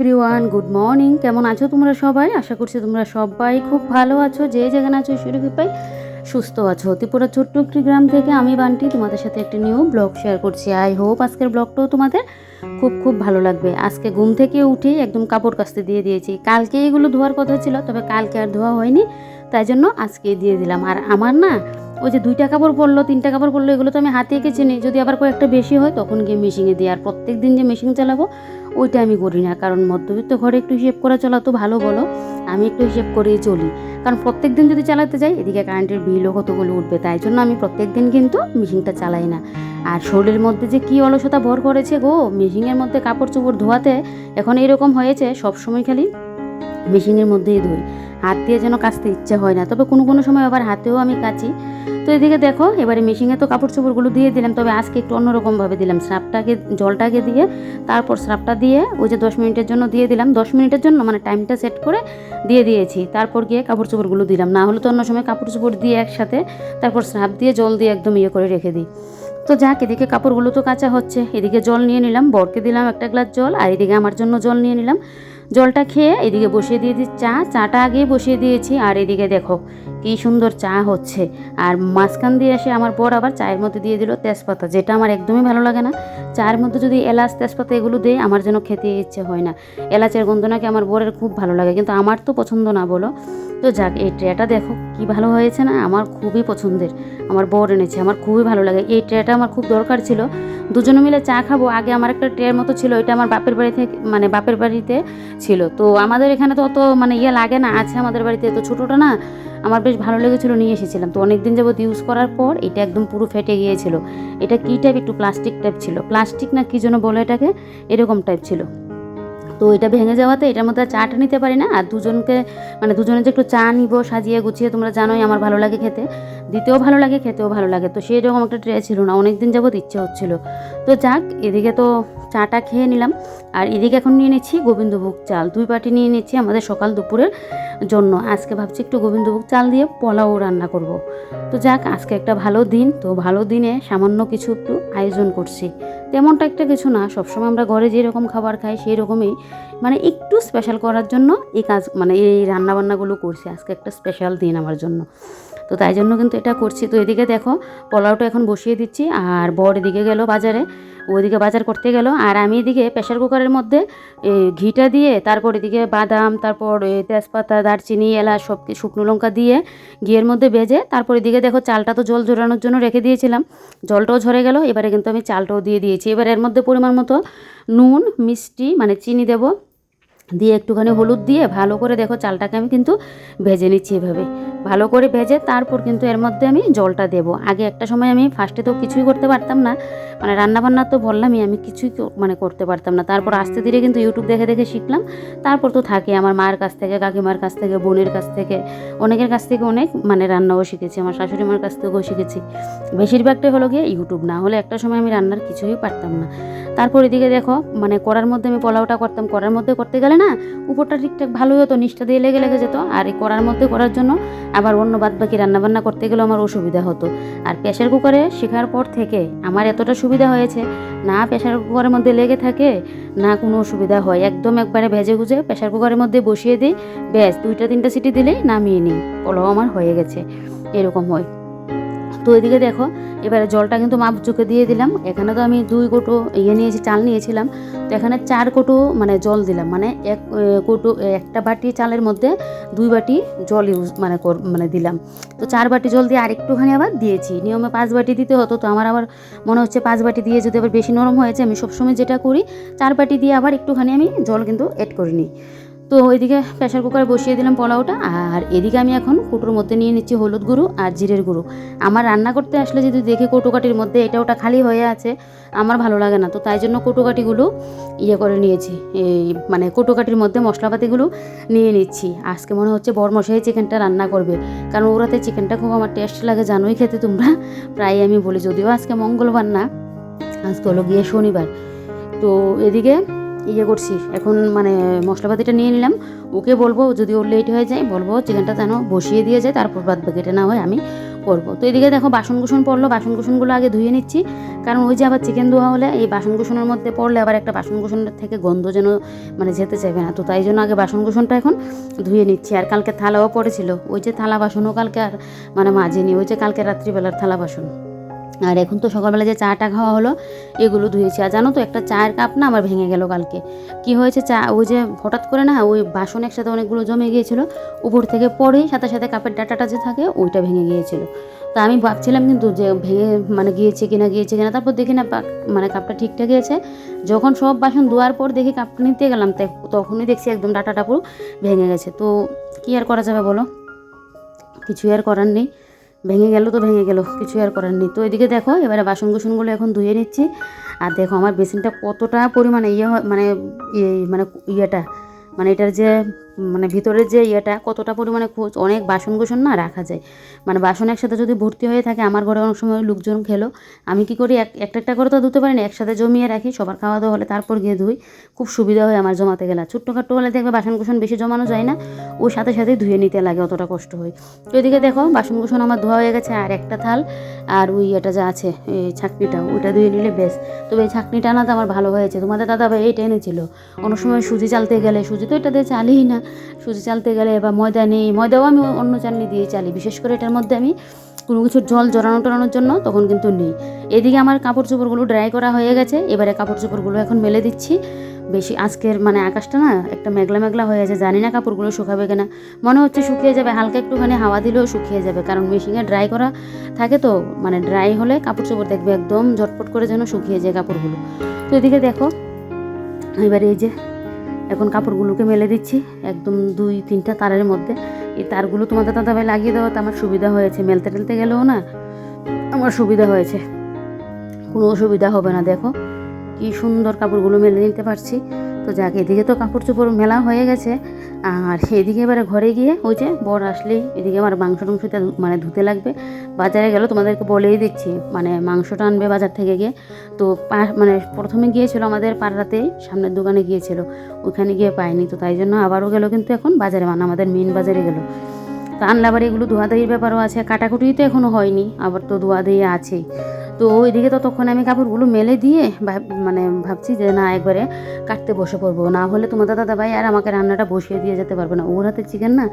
Everyone good morning কেমন আছো তোমরা সবাই? আশা করছি তোমরা সবাই খুব ভালো আছো। যে যেখানে আছো সুরক্ষিত সুস্থ আছো। ত্রিপুরা ছোট্ট একটি গ্রাম থেকে আমি বান্টি, তোমাদের সাথে একটি নিউ ব্লগ শেয়ার করছি। আই হোপ আজকের ব্লগটাও তোমাদের খুব খুব ভালো লাগবে। আজকে ঘুম থেকে উঠে একদম কাপড় কাচতে দিয়ে দিয়েছি। কালকে এগুলো ধোয়ার কথা ছিল, তবে কালকে আর ধোয়া হয়নি, তাই জন্য আজকে দিয়ে দিলাম। আর আমার না, ওই যে দুইটা কাপড় পরলো, তিনটা কাপড় পরলো, এগুলো তো আমি হাতে এঁকেছি নিই যদি আবার কয়েকটা বেশি হয়, তখন গিয়ে মেশিনে দিই। আর প্রত্যেক দিন যে মেশিন চালাবো ওইটা আমি করি না। কারণ মধ্যবিত্ত ঘরে একটু হিসেব করা চলা তো ভালো বলো। আমি একটু হিসেব করেই চলি। কারণ প্রত্যেক দিন যদি চালাতে যাই, এদিকে কারেন্টের বিলও কতগুলো উঠবে? তাই জন্য আমি প্রত্যেক দিন কিন্তু মেশিনটা চালাই না। আর শরীরের মধ্যে যে কী অলসতা ভর করেছে গো মেশিনের মধ্যে কাপড় চোপড় ধোয়াতে এখন এরকম হয়েছে, সবসময় খালি মেশিনের মধ্যেই ধুই হাত দিয়ে যেন কাচতে ইচ্ছে হয় না, তবে কোনো কোনো সময় আবার হাতেও আমি কাচি। তো এদিকে দেখো, এবারে মেশিনে তো কাপড় চোপড়গুলো দিয়ে দিলাম, তবে আজকে একটু অন্যরকমভাবে দিলাম। স্রাপটাকে জলটাকে দিয়ে, তারপর স্রাপটা দিয়ে ওই যে দশ মিনিটের জন্য দিয়ে দিলাম। দশ মিনিটের জন্য মানে টাইমটা সেট করে দিয়ে দিয়েছি। তারপর গিয়ে কাপড় চোপড়গুলো দিলাম। না হলে তো অন্য সময় কাপড় চোপড় দিয়ে একসাথে, তারপর স্রাপ দিয়ে জল দিয়ে একদম ইয়ে করে রেখে দিই। তো যাক, এদিকে কাপড়গুলো তো কাঁচা হচ্ছে। এদিকে জল নিয়ে নিলাম, বরকে দিলাম একটা গ্লাস জল, আর এদিকে আমার জন্য জল নিয়ে নিলাম। জলটা খেয়ে এদিকে বসিয়ে দিয়েছি চা, চাটা আগে বসিয়ে দিয়েছি, আর এদিকে দেখো কী সুন্দর চা হচ্ছে। আর মাঝখান দিয়ে এসে আমার বর আবার চায়ের মধ্যে দিয়ে দিল তেজপাতা, যেটা আমার একদমই ভালো লাগে না। চায়ের মধ্যে যদি এলাচ, তেজপাতা এগুলো দেয় আমার যেন খেতে ইচ্ছে হয় না। এলাচের গন্ধ নাকি আমার বরের খুব ভালো লাগে, কিন্তু আমার তো পছন্দ না বলো। তো যাক, এই ট্রেটা দেখো, কি ভালো হয়েছে না? আমার খুবই পছন্দের। আমার বর এনেছে, আমার খুবই ভালো লাগে। এই ট্রেটা আমার খুব দরকার ছিল। দুজনে মিলে চা খাব। আগে আমার একটা ট্রের মতো ছিল এটা আমার বাপের বাড়ি থেকে মানে বাপের বাড়িতে ছিল। তো আমাদের এখানে তো অত মানে ইয়ে লাগে না, আছে আমাদের বাড়িতে। তো ছোটোটা না, আমার বেশ ভালো লেগেছিলো, নিয়ে এসেছিলাম। তো অনেক দিন যাবত ইউজ করার পর এটা একদম পুরো ফেটে গিয়েছিল। এটা কী টাইপ একটু প্লাস্টিক টাইপ ছিল। প্লাস্টিক না কী জন্য বলে এটাকে? এরকম টাইপ ছিল। তো এটা ভেঙে যাওয়াতে এটার মধ্যে চাটা নিতে পারি না। আর দুজনকে মানে দুজনে যে একটু চা নিব, সাজিয়ে গুছিয়ে, তোমরা জানোই আমার ভালো লাগে খেতে। দিতেও ভালো লাগে, খেতেও ভালো লাগে। তো সেই রকম একটা ট্রে ছিল না অনেক দিন যাবত ইচ্ছে হচ্ছিল। তো যাক, এদিকে তো চাটা খেয়ে নিলাম। আর এদিকে এখন নিয়ে নিচ্ছি গোবিন্দভোগ চাল। দুই পাটি নিয়ে নিচ্ছি আমাদের সকাল দুপুরের জন্য। আজকে ভাবছি একটু গোবিন্দভোগ চাল দিয়ে পোলাও রান্না করব। তো যাক, আজকে একটা ভালো দিন। তো ভালো দিনে সামান্য কিছু একটু আয়োজন করছি। তেমনটা একটা কিছু না, সবসময় আমরা ঘরে যেরকম খাবার খাই সেই রকমই মানে একটু স্পেশাল করার জন্য এই কাজ মানে এই রান্নাবান্নাগুলো করছি। আজকে একটা স্পেশাল দিন আমার জন্য। তো তাই জন্য কিন্তু এটা করছি। তো এদিকে দেখো, পোলাওটা এখন বসিয়ে দিচ্ছি আর বর এদিকে গেল বাজারে ওইদিকে বাজার করতে গেল আর আমি এদিকে প্রেশার কুকারের মধ্যে ঘিটা দিয়ে তারপর এদিকে বাদাম, তারপর তেজপাতা, দারচিনি, এলাচ সব শুকনো লঙ্কা দিয়ে ঘিয়ের মধ্যে ভেজে তারপর এদিকে দেখো চালটা তো জল ঝরানোর জন্য রেখে দিয়েছিলাম। জলটাও ঝরে গেল, এবারে কিন্তু আমি চালটাও দিয়ে দিয়েছি। এবার এর মধ্যে পরিমাণ মতো নুন, মিষ্টি মানে চিনি দেবো। দিয়ে একটুখানি হলুদ দিয়ে ভালো করে দেখো চালটাকে আমি কিন্তু ভেজে নিচ্ছি এভাবে। ভালো করে ভেজে তারপর কিন্তু এর মধ্যে আমি জলটা দেব। আগে একটা সময় আমি ফার্স্টে তো কিছুই করতে পারতাম না। মানে রান্নাবান্না তো বললামই, আমি কিছুই মানে করতে পারতাম না। তারপর আস্তে ধীরে কিন্তু ইউটিউব দেখে দেখে শিখলাম। তারপর তো থাকে আমার মার কাছ থেকে, কাকিমার কাছ থেকে, বোনের কাছ থেকে। অনেকের কাছ থেকে অনেক মানে রান্নাও শিখেছি, আমার শাশুড়ি মার কাছ থেকেও শিখেছি। বেশিরভাগটাই হলো গিয়ে ইউটিউব না হলে একটা সময় আমি রান্নার কিছুই পারতাম না। তারপর এদিকে দেখো মানে করার মধ্যে আমি পোলাওটা করতাম। করার মধ্যে করতে গেলে না, উপরটা ঠিকঠাক ভালোই হতো, নিচটা দিয়ে লেগে লেগে যেত। আর এই করার মধ্যে করার জন্য আবার অন্য বাদ বাকি রান্নাবান্না করতে গেলেও আমার অসুবিধা হতো। আর প্রেশার কুকারে শেখার পর থেকে আমার এতটা সুবিধা হয়েছে, না প্রেশার কুকারের মধ্যে লেগে থাকে, না কোনো অসুবিধা হয়। একদম একবারে ভেজে গুজে প্রেশার কুকারের মধ্যে বসিয়ে দিই। ব্যাস, দুইটা, তিনটা সিটি দিলেই নামিয়ে নিই। পোলাও আমার হয়ে গেছে। এরকম হয়। তো এদিকে দেখো, এবারে জলটা কিন্তু মাপ চুকে দিয়ে দিলাম। এখানে তো আমি দুই কোটো ইয়ে নিয়েছি, চাল নিয়েছিলাম। তো এখানে চার কোটো মানে জল দিলাম। মানে এক কোটো একটা বাটি চালের মধ্যে দুই বাটি জল ইউজ মানে মানে দিলাম। তো চার বাটি জল দিয়ে আরেকটুখানি আবার দিয়েছি। নিয়মে পাঁচ বাটি দিতে হতো, তো আমার আবার মনে হচ্ছে পাঁচ বাটি দিয়ে যদি আবার বেশি নরম হয়েছে, আমি সবসময় যেটা করি, চার বাটি দিয়ে আবার একটুখানি আমি জল কিন্তু অ্যাড করে নিই। তো ওইদিকে প্রেশার কুকারে বসিয়ে দিলাম পোলাওটা, আর এদিকে আমি এখন কুটোর মধ্যে নিয়ে নিচ্ছি হলুদ গুঁড়ো আর জিরের গুঁড়ো। আমার রান্না করতে আসলে যদি দেখি কৌটোকাটির মধ্যে এটা ওটা খালি হয়ে আছে, আমার ভালো লাগে না। তো তাই জন্য কৌটোকাটিগুলো ইয়ে করে নিয়েছি, এই মানে কৌটোকাটির মধ্যে মশলাপাতিগুলো নিয়ে নিচ্ছি। আজকে মনে হচ্ছে বড় মশাই চিকেনটা রান্না করবে, কারণ ওরাতে চিকেনটা খুব আমার টেস্ট লাগে, জানোই খেতে তোমরা। প্রায় আমি বলি, যদিও আজকে মঙ্গলবার না, আজকে হলো গিয়ে শনিবার। তো এদিকে ইয়ে করছি এখন মানে মশলাপাতিটা নিয়ে নিলাম। ওকে বলব, যদি ওর লেট হয়ে যায়, বলব চিকেনটা যেন বসিয়ে দিয়ে যায়, তারপর বাদ বাকিটা না হয় আমি করব। তো এদিকে দেখো বাসন কুসন পড়ল বাসন কুসনগুলো আগে ধুয়ে নিচ্ছি। কারণ ওই যে আবার চিকেন ধোয়া হলে এই বাসন কুসনের মধ্যে পড়লে আবার একটা বাসন কুসনের থেকে গন্ধ যেন মানে যেতে চাইবে না। তো তাই জন্য আগে বাসন কুসনটা এখন ধুয়ে নিচ্ছি। আর কালকে থালাও পড়েছিল। ওই যে থালা বাসনও কালকে আর মানে মাজিনি। ওই যে কালকে রাত্রিবেলার থালা বাসন। আর এখন তো সকালবেলা যে চাটা খাওয়া হলো, এগুলো ধুয়েছি। আর জানো তো, একটা চায়ের কাপ না আমার ভেঙে গেল কালকে। কি হয়েছে? চা, ওই যে হঠাৎ করে না, ওই বাসন একসাথে অনেকগুলো জমে গিয়েছিল। উপর থেকে পড়েই সাথে সাথে কাপের ডাটাটা যে থাকে, ওইটা ভেঙে গিয়েছিল। তা আমি ভাবছিলাম কিন্তু যে ভেঙে মানে গিয়েছে কিনা গিয়েছে কিনা। তারপর দেখি না মানে কাপটা ঠিকঠাক গিয়েছে। যখন সব বাসন ধোয়ার পর দেখি কাপটা নিতে গেলাম, তাই তখনই দেখছি একদম ডাটাটা পুরো ভেঙে গেছে। তো কী আর করা যাবে বলো? কিছু আর করার নেই। ভেঙে গেল তো ভেঙে গেল, কিছু আর করার নেই। তো এদিকে দেখো, এবারে বাসন কুসনগুলো এখন ধুয়ে নিচ্ছি। আর দেখো, আমার বেসিনটা কতটা পরিমাণে ইয়ে মানে ইয়ে মানে ইয়েটা মানে এটার যে মানে ভিতরের যে ইয়েটা, কতটা পরিমাণে খোঁজ, অনেক বাসন কুসন না রাখা যায়। মানে বাসন একসাথে যদি ভর্তি হয়ে থাকে, আমার ঘরে অনেক সময় লোকজন খেলো। আমি কি করি, এক, একটা একটা করে তো ধুতে পারি না একসাথে জমিয়ে রাখি, সবার খাওয়া দাওয়া হলে তারপর গিয়ে ধুই। খুব সুবিধা হয় আমার জমাতে গেলে। ছোট্টখাট্টো হলে দেখবে বাসন কুসন বেশি জমানো যায় না ওর সাথে সাথে ধুয়ে নিতে লাগে, অতটা কষ্ট হয়। তো এদিকে দেখো, বাসন কুসন আমার ধোয়া হয়ে গেছে, আর একটা থাল, আর ওই এটা যা আছে এই ছাকনিটা, ওইটা ধুয়ে নিলে বেশ। তবে এই ছাকনিটা তো আমার ভালো হয়েছে। তোমাদের দাদা ভাই এইটা এনেছিল। অনেক সময় সুজি চালতে গেলে, সুজি তো এটা দিয়ে চালিই না। সুজি চালতে গেলে বা ময়দা নেই, ময়দাও আমি অন্য চালনি দিয়ে চালি। বিশেষ করে এটার মধ্যে আমি কোনো কিছু জল জড়ানো টড়ানোর জন্য তখন কিন্তু নেই। এদিকে আমার কাপড় চোপড়গুলো ড্রাই করা হয়ে গেছে, এবারে কাপড় চোপড়গুলো এখন মেলে দিচ্ছি। বেশি আজকের মানে আকাশটা না একটা মেঘলা মেঘলা হয়ে আছে জানি না কাপড়গুলো শুকাবে কিনা। মনে হচ্ছে শুকিয়ে যাবে, হালকা একটুখানি হাওয়া দিলেও শুকিয়ে যাবে, কারণ মেশিনে ড্রাই করা থাকে তো মানে ড্রাই হলে কাপড় চোপড় দেখবে একদম ঝটপট করে যেন শুকিয়ে যায় কাপড়গুলো। তো এদিকে দেখো, এবারে এই যে এখন কাপড়গুলোকে মেলে দিচ্ছি, একদম দুই তিনটা তারের মধ্যে। এই তারগুলো তোমাদের দাদাভাই লাগিয়ে দেওয়াতে আমার সুবিধা হয়েছে। মেলতে টেলতে গেলেও না আমার সুবিধা হয়েছে। কোনো অসুবিধা হবে না, দেখো। কি সুন্দর কাপড়গুলো মেলে নিতে পারছি। তো যাক, এদিকে তো কাপড় চোপড় মেলা হয়ে গেছে। আর এদিকে এবারে ঘরে গিয়ে ওই যে বর আসলেই এদিকে আমার মাংস টাংসটা মানে ধুতে লাগবে। বাজারে গেল, তোমাদেরকে বলেই দিচ্ছি মানে মাংসটা আনবে বাজার থেকে গিয়ে। তো মানে প্রথমে গিয়েছিল আমাদের পাড়াতে সামনের দোকানে গিয়েছিল। ওখানে গিয়ে পাইনি তো তাই জন্য আবারও গেলো, কিন্তু এখন বাজারে মানে আমাদের মেন বাজারে গেল। তো আনলে আবার এগুলো ব্যাপারও আছে কাটাকুটি তো এখনও হয়নি, আবার তো ধোয়াধাই আছেই তো ওইদিকে ততক্ষণ আমি কাপড়গুলো মেলে দিয়ে মানে ভাবছি যে না, একবারে কাটতে বসে পড়ব। না হলে তোমাদের দাদা ভাই আর আমাকে রান্নাটা বসিয়ে দিয়ে যেতে পারবে না। ওর হাতে চিকেন না,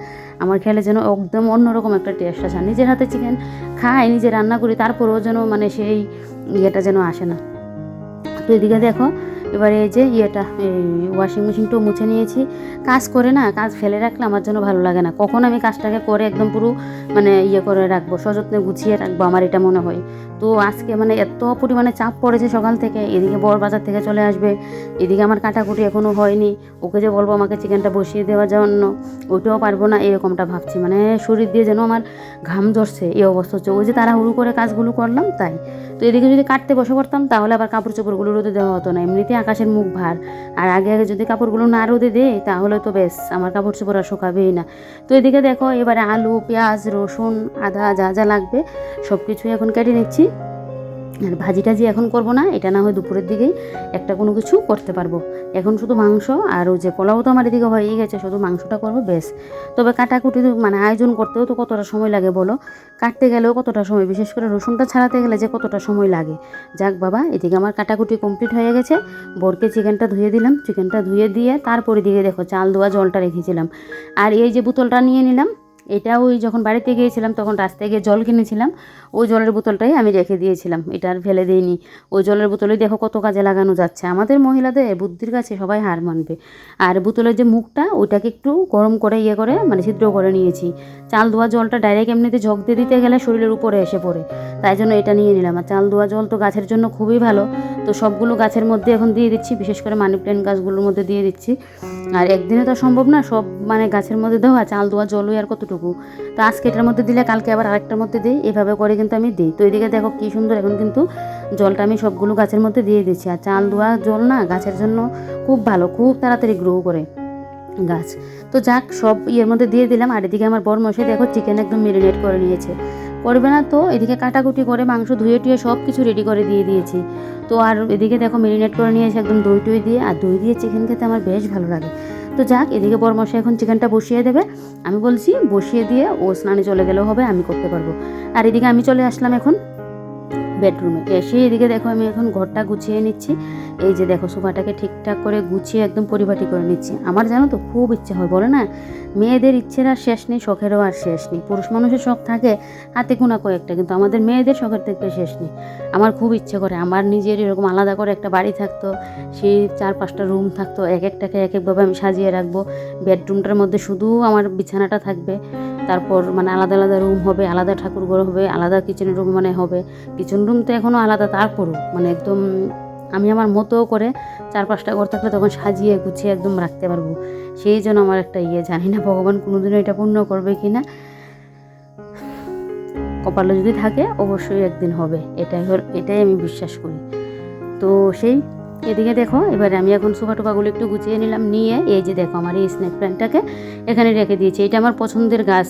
আমার খেয়ালে যেন একদম অন্যরকম একটা টেস্ট আসে। নিজের হাতে চিকেন খাই, নিজে রান্না করি, তারপরেও যেন মানে সেই ইয়েটা যেন আসে না। তো এদিকে দেখো এবারে এই যে ইয়েটা, এই ওয়াশিং মেশিনটাও মুছে নিয়েছি। কাজ করে না, কাজ ফেলে রাখলে আমার জন্য ভালো লাগে না। কখন আমি কাজটাকে করে একদম পুরো মানে ইয়ে করে রাখব, সযত্নে গুছিয়ে রাখব, আমার এটা মনে হয়। তো আজকে মানে এত পরিমাণে চাপ পড়েছে সকাল থেকে, এদিকে বড় বাজার থেকে চলে আসবে, এদিকে আমার কাটাকুটি এখনও হয়নি, ওকে যে বলব আমাকে চিকেনটা বসিয়ে দেওয়ার জন্য, ওইটাও পারব না, এরকমটা ভাবছি মানে শরীর দিয়ে যেন আমার ঘাম ধরছে, এই অবস্থা হচ্ছে, ওই যে তাড়াহুড়ো করে কাজগুলো করলাম তাই, তো এদিকে যদি কাটতে বসে পড়তাম তাহলে আবার কাপড় চোপড়গুলো রোদে দেওয়া হতো না, এমনিতে আকাশের মুখ ভার, আর আগে আগে যদি কাপড়গুলো না রোদে দেয় তাহলে তো বেশ, আমার কাপড় চোপড় আর শুকাবেই না, তো এদিকে দেখো এবারে আলু, পেঁয়াজ, রসুন, আদা যা যা লাগবে সব কিছুই এখন কেটে নিচ্ছি আর ভাজি টাজি এখন করব না, এটা না হয় দুপুরের দিকেই একটা কোনো কিছু করতে পারব। এখন শুধু মাংস আর ওই যে পোলাও তো আমার এদিকে হয়েই গেছে, শুধু মাংসটা করব বেশ তবে কাটাকুটি মানে আয়োজন করতেও তো কতটা সময় লাগে বলো? কাটতে গেলেও কতটা সময়? বিশেষ করে রসুনটা ছাড়াতে গেলে যে কতটা সময় লাগে? যাক বাবা, এদিকে আমার কাটাকুটি কমপ্লিট হয়ে গেছে। বরকে চিকেনটা ধুয়ে দিলাম। চিকেনটা ধুয়ে দিয়ে তারপরে দিকে দেখো চাল ধোয়া জলটা রেখেছিলাম। আর এই যে বোতলটা নিয়ে নিলাম এটা ওই যখন বাড়িতে গিয়েছিলাম, তখন রাস্তায় গিয়ে জল কিনেছিলাম, ওই জলের বোতলটাই আমি রেখে দিয়েছিলাম। এটা আর ফেলে দিইনি। ওই জলের বোতলে দেখো কত কাজে লাগানো যাচ্ছে। আমাদের মহিলাদের বুদ্ধির কাছে সবাই হার মানবে। আর বোতলের যে মুখটা, ওইটাকে একটু গরম করে ইয়ে করে মানে ছিদ্র করে নিয়েছি। চাল ধোয়া জলটা ডাইরেক্ট এমনিতে ঝক দিয়ে দিতে গেলে শরীরের উপরে এসে পড়ে। তাই জন্য এটা নিয়ে নিলাম। আর চাল ধোয়া জল তো গাছের জন্য খুবই ভালো। তো সবগুলো গাছের মধ্যে এখন দিয়ে দিচ্ছি, বিশেষ করে মানি প্ল্যান্ট গাছগুলোর মধ্যে দিয়ে দিচ্ছি। আর একদিনে তো সম্ভব না, সব মানে গাছের মধ্যে দেওয়া চাল ধোয়া জলই আর কতটুকু। তো আজকে এটার মধ্যে দিলে কালকে আবার আরেকটার মধ্যে দিই। এভাবে করে কিন্তু আমি দিই। তো এদিকে দেখো কী সুন্দর এখন কিন্তু জলটা আমি সবগুলো গাছের মধ্যে দিয়ে দিচ্ছি। আর চাল ধোয়া জল না গাছের জন্য খুব ভালো, খুব তাড়াতাড়ি গ্রো করে গাছ। তো যাক, সব ইয়ের মধ্যে দিয়ে দিলাম। আর এদিকে আমার বর মশাই দেখো চিকেন একদম মেরিনেট করে নিয়েছে। করবে না তো? এদিকে কাটাকুটি করে মাংস ধুয়ে টুয়ে সব কিছু রেডি করে দিয়ে দিয়েছি। তো আর এদিকে দেখো মেরিনেট করে নিয়েছে একদম দই টই দিয়ে, আর দই দিয়ে চিকেন খেতে আমার বেশ ভালো লাগে। তো যাক, এদিকে পরামর্শ এখন চিকেনটা বসিয়ে দেবে। আমি বলছি, বসিয়ে দিয়ে ও স্নানে চলে গেলেও হবে, আমি করতে পারব। আর এদিকে আমি চলে আসলাম এখন বেডরুমে এসে এদিকে দেখো, আমি এখন ঘরটা গুছিয়ে নিচ্ছি। এই যে দেখো সোফাটাকে ঠিকঠাক করে গুছিয়ে একদম পরিপাটি করে নিচ্ছি। আমার জানো তো খুব ইচ্ছে হয়, বলে না? মেয়েদের ইচ্ছের আর শেষ নেই, শখেরও আর শেষ নেই। পুরুষ মানুষের শখ থাকে হাতে গোনা কয়েকটা কিন্তু আমাদের মেয়েদের শখের থেকে শেষ নেই। আমার খুব ইচ্ছে করে, আমার নিজের এরকম আলাদা করে একটা বাড়ি থাকতো, সেই চার পাঁচটা রুম থাকতো, এক একটাকে এক একভাবে আমি সাজিয়ে রাখব। বেডরুমটার মধ্যে শুধু আমার বিছানাটা থাকবে, তারপর মানে আলাদা আলাদা রুম হবে, আলাদা ঠাকুর ঘর হবে, আলাদা কিচেন রুম মানে হবে। কিচেন রুম তো এখনও আলাদা, তারপরও মানে একদম আমি আমার মতো করে চার পাঁচটা ঘর থাকলে তখন সাজিয়ে গুছিয়ে একদম রাখতে পারব। সেই জন্য আমার একটা ইয়ে জানি না ভগবান কোনোদিনও এটা পূর্ণ করবে কি না কপালে যদি থাকে, অবশ্যই একদিন হবে। এটাই এটাই আমি বিশ্বাস করি। তো সেই এদিকে দেখো, এবারে আমি এখন সোফা টোফাগুলো একটু গুছিয়ে নিলাম, নিয়ে এই যে দেখো আমার এই স্ন্যাক প্ল্যান্টটাকে এখানে রেখে দিয়েছি। এটা আমার পছন্দের গাছ।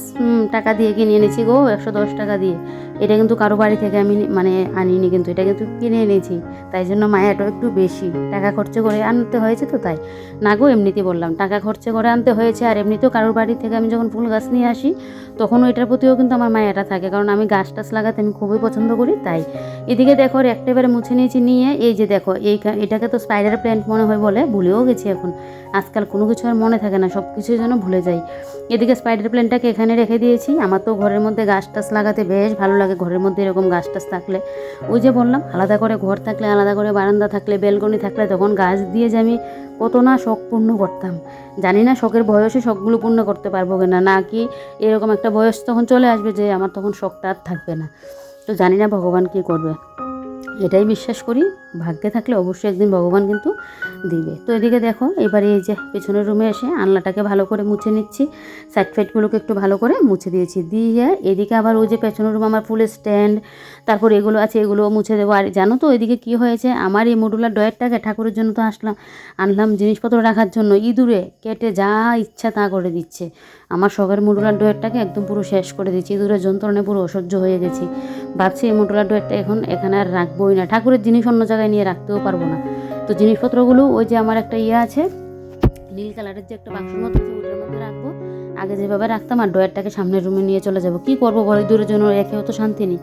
টাকা দিয়ে কিনে এনেছি গো, একশো দশ টাকা দিয়ে। এটা কিন্তু কারও বাড়ি থেকে আমি মানে আনিনি কিন্তু, এটা কিন্তু কিনে এনেছি। তাই জন্য মায়াটাও একটু বেশি। টাকা খরচ করে আনতে হয়েছে তো তাই। না গো এমনিতে বললাম, টাকা খরচ করে আনতে হয়েছে। আর এমনিতেও কারোর বাড়ি থেকে আমি যখন ফুল গাছ নিয়ে আসি তখনও এটার প্রতিও কিন্তু আমার মায়াটা থাকে। কারণ আমি গাছ টাছ লাগাতে আমি খুবই পছন্দ করি, তাই। এদিকে দেখো একটা এবারে মুছে নিয়েছি, নিয়ে এই যে দেখো, এই এটাকে তো স্পাইডার প্ল্যান্ট মনে হয় বলে, ভুলেও গেছি এখন। আজকাল কোনো কিছু আর মনে থাকে না সব কিছু যেন ভুলে যাই। এদিকে স্পাইডার প্ল্যান্টটাকে এখানে রেখে দিয়েছি। আমার তো ঘরের মধ্যে গাছ টাছ লাগাতে বেশ ভালো লাগে, ঘরের মধ্যে এরকম গাছ টাছ থাকলে। ওই যে বললাম, আলাদা করে ঘর থাকলে, আলাদা করে বারান্দা থাকলে, বেলকনি থাকলে, তখন গাছ দিয়ে যে আমি কত না শখ পূর্ণ করতাম। জানি না শখের বয়সে শখগুলো পূর্ণ করতে পারব কিনা, না কি এরকম একটা বয়স তখন চলে আসবে যে আমার তখন শখটা আর থাকবে না। তো জানি না ভগবান কী করবে। এটাই বিশ্বাস করি, ভাগ্যে থাকলে অবশ্যই একদিন ভগবান কিন্তু দিবে। তো এদিকে দেখো, এবারে এই যে পেছনের রুমে এসে আনলাটাকে ভালো করে মুছে নিচ্ছি সাইড ফাইডগুলোকে একটু ভালো করে মুছে দিয়েছি। দিয়ে এদিকে আবার ওই যে পেছনের রুম আমার ফুলের স্ট্যান্ড তারপর এগুলো আছে, এগুলোও মুছে দেবো। আর জানো তো এদিকে কি হয়েছে, আমার এই মডুলার ডয়েরটাকে ঠাকুরের জন্য তো আসলাম, আনলাম জিনিসপত্র রাখার জন্য। ইঁদুরে কেটে যা ইচ্ছা তা করে দিচ্ছে। আমার শখের মডুলার ডয়েরটাকে একদম পুরো শেষ করে দিচ্ছি ইঁদুরের যন্ত্রণায় পুরো অসহ্য হয়ে গেছি। ভাবছি এই মডুলার ডয়েরটা এখন এখানে আর রাখবোই না। ঠাকুরের জিনিস অন্য জায়গায় নিয়ে রাখতেও পারব না। তো জিনিসপত্রগুলো ওই যে আমার একটা ইয়ে আছে, নীল কালারের যে একটা বাক্সের মতো আছে, ওটার মধ্যে রাখব। আগে যেভাবে রাখতাম আর ডয়ারটাকে সামনের রুমে নিয়ে চলে যাব। কি করব বড় দূরের জন্য রেখেও তো শান্তি নেই।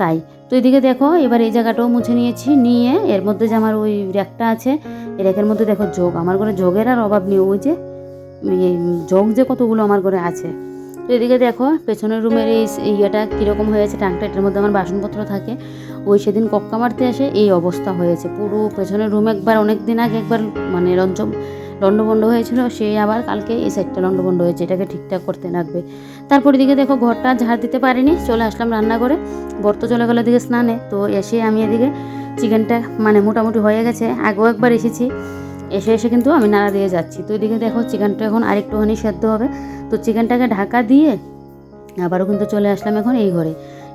তাই, তো এদিকে দেখো, এবার এই জায়গাটাও মুছে নিয়েছি, নিয়ে এর মধ্যে যে আমার ওই র্যাকটা আছে, এই র্যাকের মধ্যে দেখো যোগ। আমার ঘরে যোগের আর অভাব নেই। ওই যে যোগ যে কতগুলো আমার ঘরে আছে। তো এদিকে দেখো, পেছনের রুমের এই ইয়েটা কীরকম হয়েছে টাংটা এটার মধ্যে আমার বাসনপত্র থাকে। ওই সেদিন কক্কা মারতে এসে এই অবস্থা হয়েছে। পুরো পেছনের রুম একবার অনেক দিন আগে একবার মানে রঞ্চ লন্ডভন্ড হয়েছিল, সে আবার কালকে এই সাইডটা লন্ডভন্ড হয়েছে, এটাকে ঠিকঠাক করতে লাগবে তারপর এদিকে দেখো, ঘরটা ঝাড় দিতে পারিনি, চলে আসলাম রান্না করে বর্ত চলে গেলো এদিকে স্নানে, তো এসে আমি এদিকে চিকেনটা মানে মোটামুটি হয়ে গেছে। আগেও একবার এসেছি। এসে এসে কিন্তু আমি নাড়া দিয়ে যাচ্ছি। তো এদিকে দেখো চিকেনটা এখন আরেকটুখানি সেদ্ধ হবে। তো চিকেনটাকে ঢাকা দিয়ে আবারও কিন্তু চলে আসলাম এখন এই ঘরে।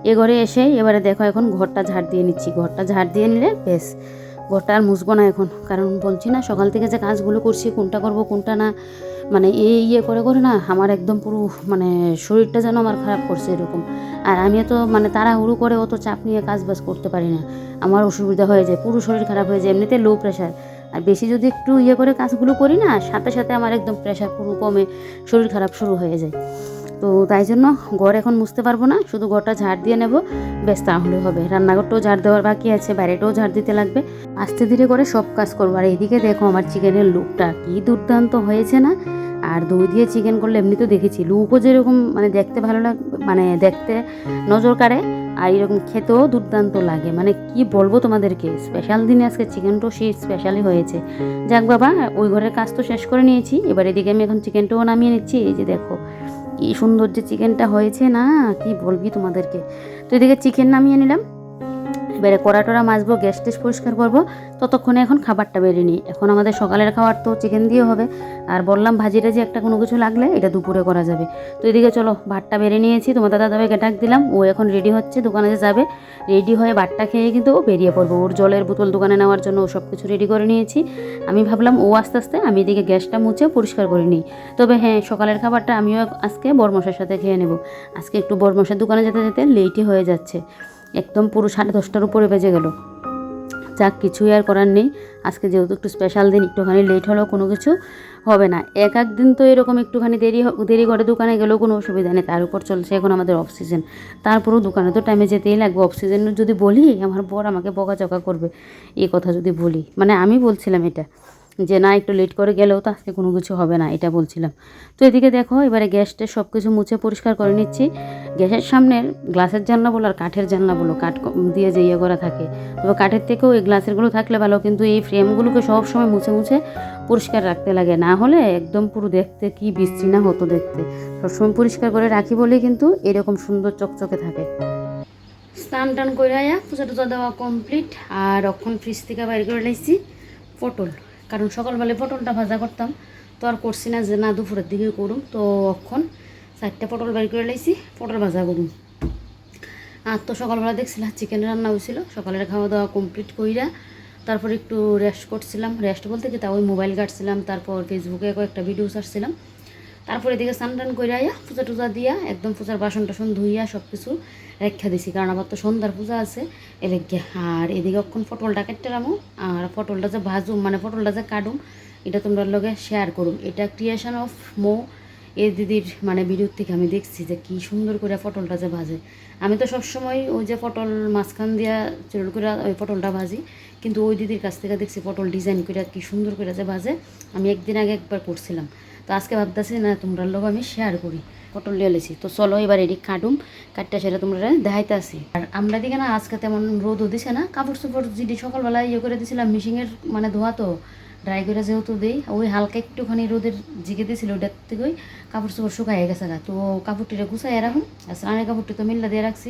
এ ঘরে এসেই এবারে দেখো এখন ঘরটা ঝাড় দিয়ে নিচ্ছি। ঘরটা ঝাড় দিয়ে নিলে বেশ, ঘরটা আর মুছবো না এখন। কারণ বলছি না, সকাল থেকে যে কাজগুলো করছি, কোনটা করব, কোনটা না মানে এই ইয়ে করে করে না আমার একদম পুরো মানে শরীরটা যেন আমার খারাপ করছে এরকম। আর আমি তো মানে তাড়াহুড়ো করে অত চাপ নিয়ে কাজ বাজ করতে পারি না। আমার অসুবিধা হয়ে যায়, পুরো শরীর খারাপ হয়ে যায়, এমনিতে লো প্রেশার আর বেশি যদি একটু ইয়ে করে কাজগুলো করি না, সাথে সাথে আমার একদম প্রেশার পুরো কমে, শরীর খারাপ শুরু হয়ে যায়। তো তাই জন্য ঘর এখন মুছতে পারব না, শুধু ঘরটা ঝাড় দিয়ে নেব বেশ তাহলে হবে। রান্নাঘরটাও ঝাড় দেওয়ার বাকি আছে, বাইরেটাও ঝাড় দিতে লাগবে। আস্তে ধীরে করে সব কাজ করব। আর এইদিকে দেখো আমার চিকেনের লুকটা কি দুর্দান্ত হয়েছে না? আর দই দিয়ে চিকেন করলে এমনি তো দেখেছি লুকও যেরকম মানে দেখতে ভালো লাগ মানে দেখতে নজর কাড়ে আর এরকম খেতেও দুর্দান্ত লাগে। মানে কি বলব তোমাদেরকে? স্পেশাল দিনে আজকে চিকেনটাও সেই স্পেশালই হয়েছে। যাক বাবা, ওই ঘরের কাজ তো শেষ করে নিয়েছি। এবার এদিকে আমি এখন চিকেনটাও নামিয়ে নিচ্ছি। এই যে দেখো, কি সুন্দর যে চিকেনটা হয়েছে না, কি বলবি তোমাদেরকে? তো এদিকে চিকেন নামিয়ে নিলাম। এবারে কড়া টড়া মাজবো গ্যাস টেস পরিষ্কার করব। ততক্ষণে এখন খাবারটা বেড়ে নিই। এখন আমাদের সকালের খাবার তো চিকেন দিয়ে হবে। আর বললাম ভাজি টাজি একটা কোনো কিছু লাগলে এটা দুপুরে করা যাবে। তো এদিকে চলো, ভাতটা বেড়ে নিয়েছি। তোমার দাদা দাদাকে ডাক দিলাম। ও এখন রেডি হচ্ছে, দোকানে যে যাবে। রেডি হয়ে ভাতটা খেয়ে কিন্তু ও বেরিয়ে পড়ব। ওর জলের বোতল দোকানে নেওয়ার জন্য ও সব কিছু রেডি করে নিয়েছি। আমি ভাবলাম ও আস্তে আস্তে আমি এদিকে গ্যাসটা মুছে পরিষ্কার করে নিই। তবে হ্যাঁ সকালের খাবারটা আমিও আজকে বরমশার সাথে খেয়ে নেব। আজকে একটু বরমশার দোকানে যেতে যেতে লেটই হয়ে যাচ্ছে। একদম পুরো সাড়ে দশটার উপরে বেজে গেল। যাক, কিছুই আর করার নেই। আজকে যেহেতু একটু স্পেশাল দিন, একটুখানি লেট হলেও কোনো কিছু হবে না। এক এক দিন তো এরকম একটুখানি দেরি দেরি করে দোকানে গেলেও কোনো অসুবিধা নেই। তার উপর চলছে এখন আমাদের অফ সিজন তারপরেও দোকানে তো টাইমে যেতেই লাগবে। অফ সিজনে যদি বলি, আমার বর আমাকে বকাচকা করবে। এই কথা যদি বলি। মানে আমি বলছিলাম এটা। যে না, একটু লেট করে গেলেও তো আজকে কোনো কিছু হবে না, এটা বলছিলাম। তো এদিকে দেখো, এবারে গ্যাসটা সব কিছু মুছে পরিষ্কার করে নিচ্ছি। গ্যাসের সামনের গ্লাসের জানলা বলো আর কাঠের জানলা বলো, কাঠ দিয়ে যে ইয়ে করা থাকে। তবে কাঠের থেকেও এই গ্লাসেরগুলো থাকলে ভালো, কিন্তু এই ফ্রেমগুলোকে সব সময় মুছে মুছে পরিষ্কার রাখতে লাগে। না হলে একদম পুরো দেখতে কি বিশ্রী না হতো দেখতে। সবসময় পরিষ্কার করে রাখি বলেই কিন্তু এরকম সুন্দর চকচকে থাকে। স্নান টান করে আয়া, পূজা টুজা দেওয়া কমপ্লিট আর অক্ষণ ফ্রিজ থেকে বাইর করে লাইছি পটল। কারণ সকালবেলায় পটলটা ভাজা করতাম। তো আর করছি না যে না দুপুরের দিকে করুম। তো অক্ষণ চারটা পটল বাইর করে লাইছি, পটল ভাজা করুম। আর তো সকালবেলা দেখছিলাম চিকেন রান্না হয়েছিল সকালের খাওয়া দাওয়া কমপ্লিট কইরা তারপর একটু রেস্ট করছিলাম। রেস্ট বলতে কি, তা ওই মোবাইল কাটছিলাম তারপর ফেসবুকে কয়েকটা ভিডিও ছাড়ছিলাম। তারপর এদিকে স্নান করে আইয়া পূজা টুজা দিয়া, একদম পূজার বাসন টাসন ধুইয়া সব কিছু রেখা দিছি, কারণ আবার তো সন্ধ্যার পূজা আছে। এলেগে আর এদিকে অক্ষণ পটলটা কেটে রামু, আর পটলটা যে ভাজুম মানে পটলটা যে কাটুম, এটা তোমরা লগে শেয়ার করুম। এটা ক্রিয়েশন অফ মো, এ দিদির মানে ভিডিওর থেকে আমি দেখছি যে কি সুন্দর করে পটলটা যে ভাজে। আমি তো সবসময় ওই যে পটল মাঝখান দিয়া চুল করে ওই পটলটা ভাজি, কিন্তু ওই দিদির কাছ থেকে দেখছি পটল ডিজাইন করে কি সুন্দর করে যে ভাজে। আমি একদিন আগে একবার করছিলাম। তো আজকে ভাবতেছি, না তোমরা লোক আমি শেয়ার করি। পটল লিয়ে লেছি। তো চলো এবার এটি কাটুম কাটটা সেটা তোমরা দেখাইতে আসি আর আমরা দিকে না, আজকে তেমন রোদও দিছে না। কাপড় চোপড় যদি সকালবেলা ইয়ে করে দিয়েছিলাম মেশিনের মানে ধোয়া তো ড্রাই করে যেহেতু দিই, ওই হালকা একটুখানি রোদের জিগে দিয়েছিল ওটার থেকে ওই কাপড় চোপড় শুকাইয়ে গেছে না তো কাপড়টিটা গুছাইয়া রাখুন আর স্নানের কাপড়টি তো মিল্লা দিয়ে রাখছি।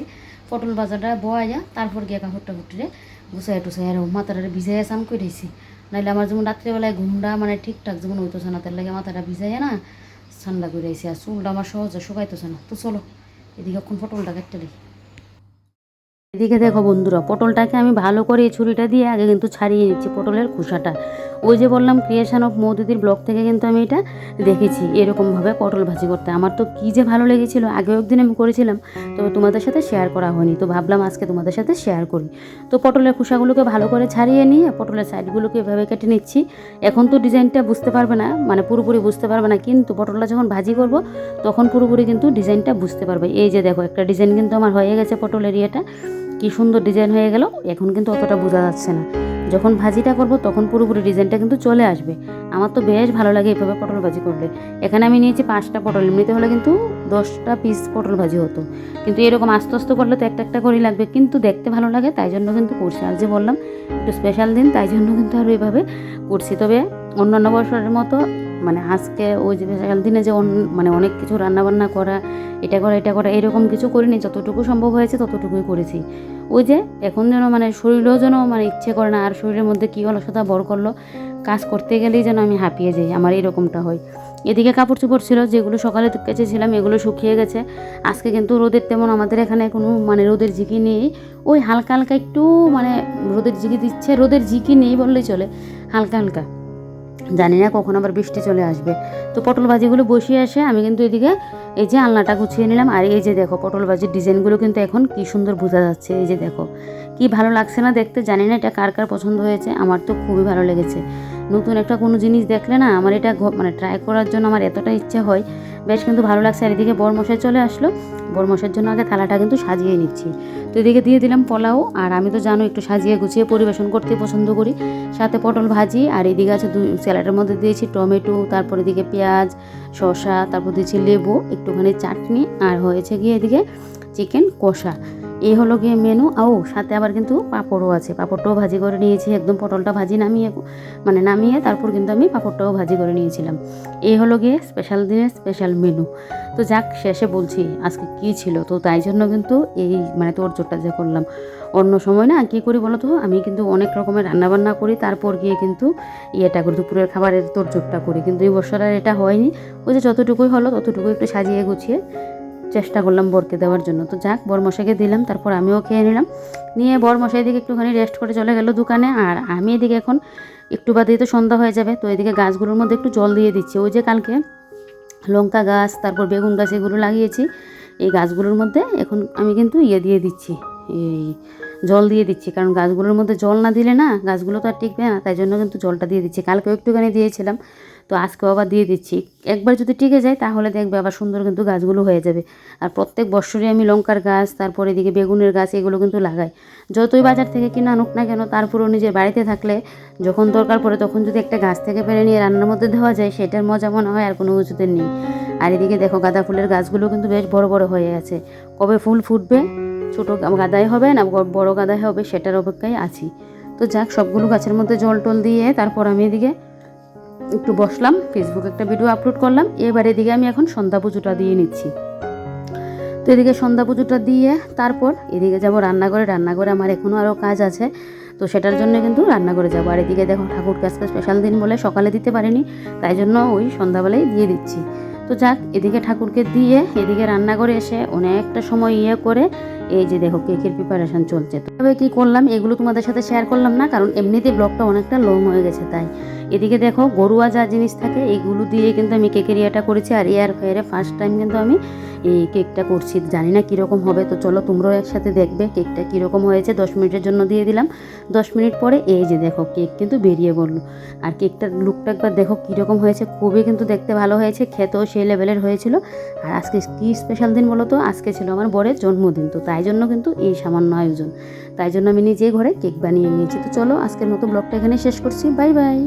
পটল বাজারটা বয়া যা তারপর গিয়ে কাপড় টাপড়টিরে গুছাইয়া টুসাইয়া রাখুন মাথাটা ভিজাইয়া স্নান করে দিয়েছি নাহলে আমার যেমন রাত্রিবেলায় ঘুমটা মানে ঠিকঠাক যেমন হইতেছে না, তার লাগে মাথাটা ভিজাইয়া না ঠান্ডা করে আইসি আর চুলটা আমার সহজে শুকাইতেছে না। তো চলো, এদিকে এখন ফটলটা কাটতে দিই। এদিকে দেখো বন্ধুরা, পটলটাকে আমি ভালো করে এই ছুরিটা দিয়ে আগে কিন্তু ছাড়িয়ে নিচ্ছি পটলের খোসাটা। ওই যে বললাম ক্রিয়েশন অফ মৌদিদির ব্লগ থেকে কিন্তু আমি এটা দেখেছি, এরকমভাবে পটল ভাজি করতে। আমার তো কী যে ভালো লেগেছিল, আগেও একদিন আমি করেছিলাম তো তোমাদের সাথে শেয়ার করা হয়নি। তো ভাবলাম আজকে তোমাদের সাথে শেয়ার করি। তো পটলের খোসাগুলোকে ভালো করে ছাড়িয়ে নিয়ে পটলের সাইডগুলোকে এভাবে কেটে নিচ্ছি। এখন তো ডিজাইনটা বুঝতে পারবে না মানে পুরোপুরি বুঝতে পারবে না, কিন্তু পটলটা যখন ভাজি করব, তখন পুরোপুরি কিন্তু ডিজাইনটা বুঝতে পারবে। এই যে দেখো, একটা ডিজাইন কিন্তু আমার হয়ে গেছে পটলের ইয়েটা। কি সুন্দর ডিজাইন হয়ে গেল, এখন কিন্তু অতটা বোঝা যাচ্ছে না। যখন ভাজিটা করব, তখন পুরোপুরি ডিজাইনটা কিন্তু চলে আসবে। আমার তো বেশ ভালো লাগে এভাবে পটল ভাজি করলে। এখানে আমি নিয়েছি পাঁচটা পটল, এমনিতে হলে কিন্তু দশটা পিস পটল ভাজি হতো। কিন্তু এরকম আস্তে আস্তে করলে তো একটা একটা করেই লাগবে। কিন্তু দেখতে ভালো লাগে, তাই জন্য কিন্তু করছি। আর যে বললাম, একটু স্পেশাল দিন, তাই জন্য কিন্তু আরও এইভাবে করছি। তবে অন্যান্য বছরের মতো মানে আজকে ওই যে স্পেশাল দিনে যে মানে অনেক কিছু রান্নাবান্না করা, এটা করা এটা করা, এরকম কিছু করিনি, যতটুকু সম্ভব হয়েছে ততটুকুই করেছি। ওই যে এখন যেন মানে শরীরও যেন মানে ইচ্ছে করে না, আর শরীরের মধ্যে কী অলসতা বড় করল, কাজ করতে গেলেই যেন আমি হাঁপিয়ে যাই, আমার এরকমটা হয়। এদিকে কাপড় চোপড় ছিল, যেগুলো সকালে কেচেছিলাম, এগুলো শুকিয়ে গেছে। আজকে কিন্তু রোদের তেমন আমাদের এখানে কোনো মানে রোদের ঝিকি নেই। ওই হালকা হালকা একটু মানে রোদের ঝিকি দিচ্ছে, রোদের ঝিকি নেই বললেই চলে, হালকা হালকা। জানি না কখন আবার বৃষ্টি চলে আসবে। তো পটল ভাজিগুলো বসিয়ে আসে আমি কিন্তু এদিকে এই যে আলনাটা গুছিয়ে নিলাম। আর এই যে দেখো পটল ভাজির ডিজাইনগুলো কিন্তু এখন কি সুন্দর বোঝা যাচ্ছে। এই যে দেখো, কি ভালো লাগছে না দেখতে জানি না এটা কার কার পছন্দ হয়েছে। আমার তো খুবই ভালো লেগেছে। নতুন একটা কোনো জিনিস দেখলে না আমার এটা মানে ট্রাই করার জন্য আমার এতটা ইচ্ছা হয়। বেশ কিন্তু ভালো লাগছে। আর এদিকে বরমশাই চলে আসলো। বরমশাইয়ের জন্য আগে থালাটা কিন্তু সাজিয়ে নিচ্ছি। তো এদিকে দিয়ে দিলাম পোলাও। আর আমি তো জানো একটু সাজিয়ে গুছিয়ে পরিবেশন করতে পছন্দ করি। সাথে পটল ভাজি। আর এদিকে আছে দুই স্যালাডের মধ্যে দিয়েছি টমেটো, তারপর এদিকে পেঁয়াজ, শসা, তারপর দিয়েছি লেবু, একটুখানি চাটনি। আর হয়েছে গিয়ে এদিকে চিকেন কষা। এই হলো গিয়ে মেনু ও সাথে আবার কিন্তু পাঁপড়ও আছে। পাঁপড়টাও ভাজি করে নিয়েছি। একদম পটলটা ভাজি নামিয়ে মানে নামিয়ে তারপর কিন্তু আমি পাঁপড়টাও ভাজি করে নিয়েছিলাম। এই হলো গিয়ে স্পেশাল দিনের স্পেশাল মেনু তো যাক, শেষে বলছি, আজকে কী ছিল? তো তাই জন্য কিন্তু এই মানে তোর জোরটা যে করলাম। অন্য সময় না, কী করি বলো তো আমি কিন্তু অনেক রকমের রান্নাবান্না করি, তারপর গিয়ে কিন্তু ইয়েটা করি, দুপুরের খাবারের তোর জোরটা করি। কিন্তু এই বছর আর এটা হয়নি। ওই যে যতটুকুই হলো ততটুকু একটু সাজিয়ে গুছিয়ে চেষ্টা করলাম বরকে দেওয়ার জন্য। তো যাক, বরমশাইকে দিলাম, তারপর আমিও খেয়ে নিলাম। নিয়ে বরমশাই দিকে একটুখানি রেস্ট করে চলে গেল দোকানে, আর আমি এদিকে এখন একটু বাদেই তো সন্ধ্যা হয়ে যাবে, তো এদিকে গাছগুলোর মধ্যে একটু জল দিয়ে দিচ্ছি। ওই যে কালকে লঙ্কা গাছ, তারপর বেগুন গাছ এগুলো লাগিয়েছি, এই গাছগুলোর মধ্যে এখন আমি কিন্তু ইয়ে দিয়ে দিচ্ছি, এই জল দিয়ে দিচ্ছি। কারণ গাছগুলোর মধ্যে জল না দিলে না গাছগুলো তো আর টিকবে না, তাই জন্য কিন্তু জলটা দিয়ে দিচ্ছি। কালকেও একটুখানি দিয়েছিলাম তো আজকেও আবার দিয়ে দিচ্ছি। একবার যদি টিকে যায়, তাহলে দেখবে আবার সুন্দর কিন্তু গাছগুলো হয়ে যাবে। আর প্রত্যেক বছরই আমি লঙ্কার গাছ, তারপরে এদিকে বেগুনের গাছ, এগুলো কিন্তু লাগাই। যতই বাজার থেকে কিনে আনুক না কেন তারপরেও নিজের বাড়িতে থাকলে যখন দরকার পড়ে তখন যদি একটা গাছ থেকে পেরে নিয়ে রান্নার মধ্যে দেওয়া যায়, সেটার মজা মনে হয় আর কোনো কিছুতে নেই। আর এদিকে দেখো গাঁদা ফুলের গাছগুলো কিন্তু বেশ বড় বড় হয়ে আছে। কবে ফুল ফুটবে? ছোটো গাদায় হবে না বড় গাদায় হবে, সেটার অপেক্ষায় আছি। তো যাক, সবগুলো গাছের মধ্যে জল টল দিয়ে তারপর আমি এদিকে একটু বসলাম ফেসবুকে একটা ভিডিও আপলোড করলাম। এবার এদিকে আমি এখন সন্ধ্যা পুজোটা দিয়ে নিচ্ছি। তো এদিকে সন্ধ্যা পুজোটা দিয়ে তারপর এদিকে যাব রান্নাঘরে। রান্নাঘরে আমার এখনও আরও কাজ আছে, তো সেটার জন্য কিন্তু রান্নাঘরে যাব। আর এদিকে দেখো ঠাকুর আজকে স্পেশাল দিন বলে সকালে দিতে পারিনি, তাই জন্য ওই সন্ধ্যাবেলায় দিয়ে দিচ্ছি। তো যাক, এদিকে ঠাকুরকে দিয়ে এদিকে রান্নাঘরে এসে অনেকটা সময় ইয়ে করে এই যে দেখো কেকের প্রিপারেশন চলছে। তবে কী করলাম, এগুলো তোমাদের সাথে শেয়ার করলাম না, কারণ এমনিতেই ব্লগটা অনেকটা লং হয়ে গেছে, তাই। এদিকে দেখো গরুয়া যা জিনিস থাকে, এগুলো দিয়ে কিন্তু আমি কেকের ইয়েটা করেছি, আর এয়ার ফ্রায়ারে ফার্স্ট টাইম কিন্তু আমি এই কেকটা করছি। জানি না কীরকম হবে, তো চলো তোমরাও একসাথে দেখবে কেকটা কীরকম হয়েছে, দশ মিনিটের জন্য দিয়ে দিলাম। দশ মিনিট পরে এই যে দেখো কেক কিন্তু বেরিয়ে পড়ল। আর কেকটার লুকটা একবার দেখো কীরকম হয়েছে, খুবই কিন্তু দেখতে ভালো হয়েছে, খেতেও সেই লেভেলের হয়েছিল। আর আজকে কী স্পেশাল দিন বলো তো? আজকে ছিল আমার বরের জন্মদিন, তো তাই জন্য কিন্তু এই সামান্য আয়োজন। তাই জন্য আমি নিজে ঘরে কেক বানিয়ে নিয়েছি। তো চলো আজকের মতো ব্লগটা এখানে শেষ করছি। Bye bye.